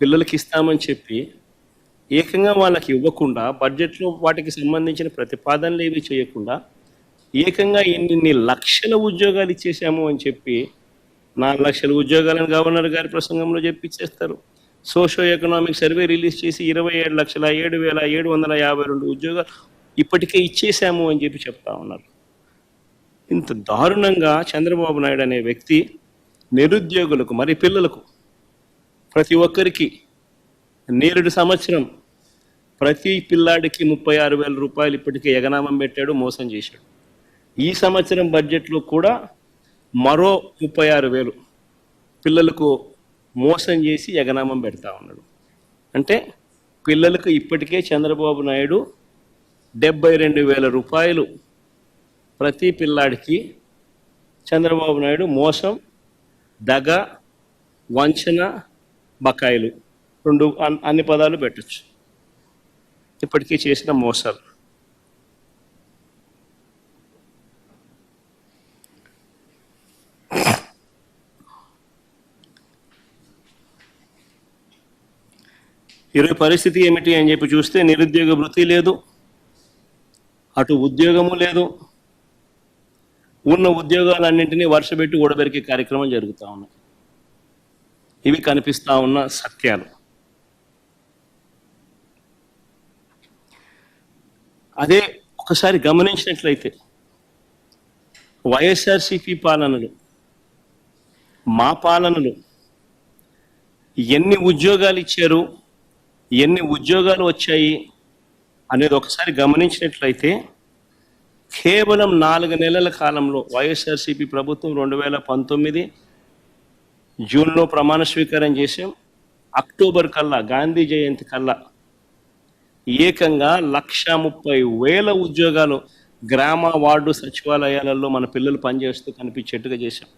పిల్లలకి ఇస్తామని చెప్పి ఏకంగా వాళ్ళకి ఇవ్వకుండా బడ్జెట్లో వాటికి సంబంధించిన ప్రతిపాదనలు ఏవి చేయకుండా ఏకంగా ఇన్ని లక్షల ఉద్యోగాలు ఇచ్చేసాము అని చెప్పి నాలుగు లక్షల ఉద్యోగాలను గవర్నర్ గారి ప్రసంగంలో చెప్పిచ్చేస్తారు సోషో ఎకనామిక్ సర్వే రిలీజ్ చేసి ఇరవై ఏడు లక్షల ఏడు వేల ఏడు వందల యాభై రెండు ఉద్యోగాలు ఇప్పటికే ఇచ్చేసాము అని చెప్పి చెప్తా ఉన్నారు. ఇంత దారుణంగా చంద్రబాబు నాయుడు అనే వ్యక్తి నిరుద్యోగులకు మరి పిల్లలకు ప్రతి ఒక్కరికి నేరుడు సంవత్సరం ప్రతి పిల్లాడికి ముప్పై ఆరు వేల రూపాయలు ఇప్పటికే ఎగనామం పెట్టాడు మోసం చేశాడు. ఈ సంవత్సరం బడ్జెట్లో కూడా మరో ముప్పై ఆరు వేలు పిల్లలకు మోసం చేసి ఎగనామం పెడతా ఉన్నాడు. అంటే పిల్లలకు ఇప్పటికే చంద్రబాబు నాయుడు డెబ్బై రెండు వేల రూపాయలు ప్రతి పిల్లాడికి చంద్రబాబు నాయుడు మోసం దగ వంచన బకాయిలు. రెండు అన్- అన్ని పదాలు పెట్టచ్చు. ఇప్పటికీ చేసిన మోసాలు. ఇరవై పరిస్థితి ఏమిటి అని చెప్పి చూస్తే నిరుద్యోగ వృత్తి లేదు అటు ఉద్యోగము లేదు ఉన్న ఉద్యోగాలన్నింటినీ వర్షపెట్టి ఓడబెరికే కార్యక్రమం జరుగుతూ ఉన్నాయి ఇవి కనిపిస్తా ఉన్న సత్యాలు. అదే ఒకసారి గమనించినట్లయితే వైఎస్ఆర్సిపి పాలనలు మా పాలనలు ఎన్ని ఉద్యోగాలు ఇచ్చారు ఎన్ని ఉద్యోగాలు వచ్చాయి అనేది ఒకసారి గమనించినట్లయితే కేవలం నాలుగు నెలల కాలంలో వైఎస్ఆర్సిపి ప్రభుత్వం రెండు వేల పంతొమ్మిది జూన్లో ప్రమాణ స్వీకారం చేసాం అక్టోబర్ కల్లా గాంధీ జయంతి కల్లా ఏకంగా లక్ష ముప్పై వేల ఉద్యోగాలు గ్రామ వార్డు సచివాలయాలలో మన పిల్లలు పనిచేస్తూ కనిపించేట్టుగా చేశాం.